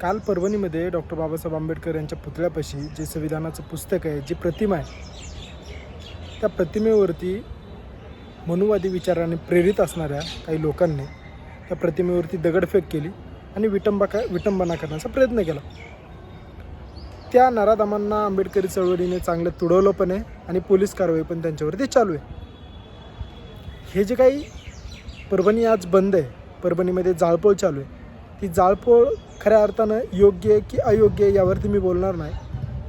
काल परभणीमध्ये डॉक्टर बाबासाहेब आंबेडकर यांच्या पुतळ्यापाशी जे संविधानाचं पुस्तक आहे जी प्रतिमा आहे त्या प्रतिमेवरती मनुवादी विचाराने प्रेरित असणाऱ्या काही लोकांनी त्या प्रतिमेवरती दगडफेक केली आणि विटंबा विटंबना करण्याचा प्रयत्न केला. त्या नराधामांना आंबेडकरी चळवळीने चांगलं तुडवलं पण आहे आणि पोलीस कारवाई पण त्यांच्यावरती चालू आहे. हे जे काही परभणी आज बंद आहे परभणीमध्ये जाळपोळ चालू आहे ती जाळपोळ खऱ्या अर्थानं योग्य आहे की अयोग्य आहे यावरती मी बोलणार नाही.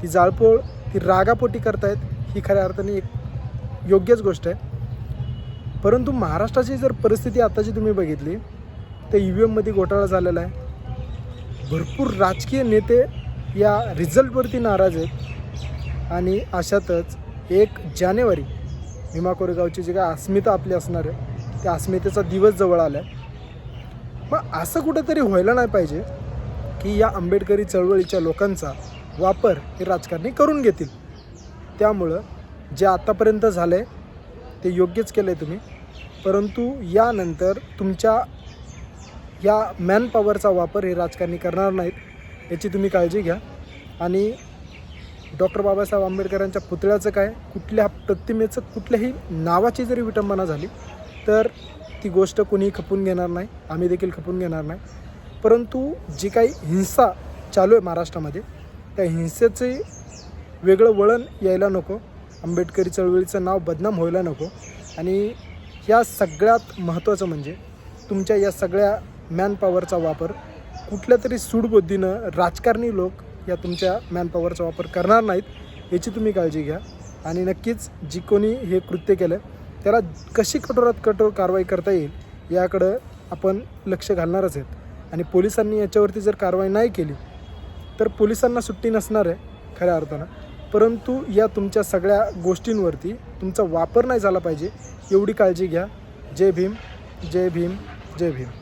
ती जाळपोळ ती रागापोटी करतायत ही खऱ्या अर्थाने एक योग्यच गोष्ट आहे. परंतु महाराष्ट्राची जर परिस्थिती आत्ताची तुम्ही बघितली तर ई व्ही एममध्ये घोटाळा झालेला आहे. भरपूर राजकीय नेते या रिझल्टवरती नाराज आहेत. आणि अशातच एक जानेवारी भीमा कोरेगावची जी काय अस्मिता आपली असणार आहे त्या अस्मितेचा दिवस जवळ आला आहे पण असं कुठंतरी व्हायला नाही पाहिजे की या आंबेडकरी चळवळीच्या लोकांचा वापर हे राजकारणी करून घेतील. त्यामुळं जे आत्तापर्यंत झालं आहे ते योग्यच केलं आहे तुम्ही. परंतु यानंतर तुमच्या या मॅनपॉवरचा वापर हे राजकारणी करणार नाहीत याची तुम्ही काळजी घ्या. आणि डॉक्टर बाबासाहेब आंबेडकरांच्या पुतळ्याचं काय कुठल्या प्रतिमेचं कुठल्याही नावाची जरी विटंबना झाली तर ती गोष्ट कुणी खपून घेणार नाही. आम्ही देखील खपून घेणार नाही. परंतु जी काही हिंसा चालू आहे महाराष्ट्रामध्ये त्या हिंसेचे वेगळं वळण यायला नको. आंबेडकरी चळवळीचं नाव बदनाम व्हायला नको. आणि या सगळ्यात महत्त्वाचं म्हणजे तुमच्या या सगळ्या मॅनपॉवरचा वापर. कुठल्या तरी सूडबुद्धीनं राजकारणी लोक या तुमच्या मॅनपॉवरचा वापर करणार नाहीत याची तुम्ही काळजी घ्या. आणि नक्कीच जी कोणी हे कृत्य केलं त्याला कशी कठोरात कठोर कारवाई करता येईल याकडं आपण लक्ष घालणारच आहेत. आणि पोलिसांनी याच्यावरती जर कारवाई नाही केली तर पोलिसांना सुट्टी नसणार आहे खऱ्या अर्थानं. परंतु या तुमच्या सगळ्या गोष्टींवरती तुमचा वापर नाही झाला पाहिजे एवढी काळजी घ्या. जय भीम जय भीम जय भीम.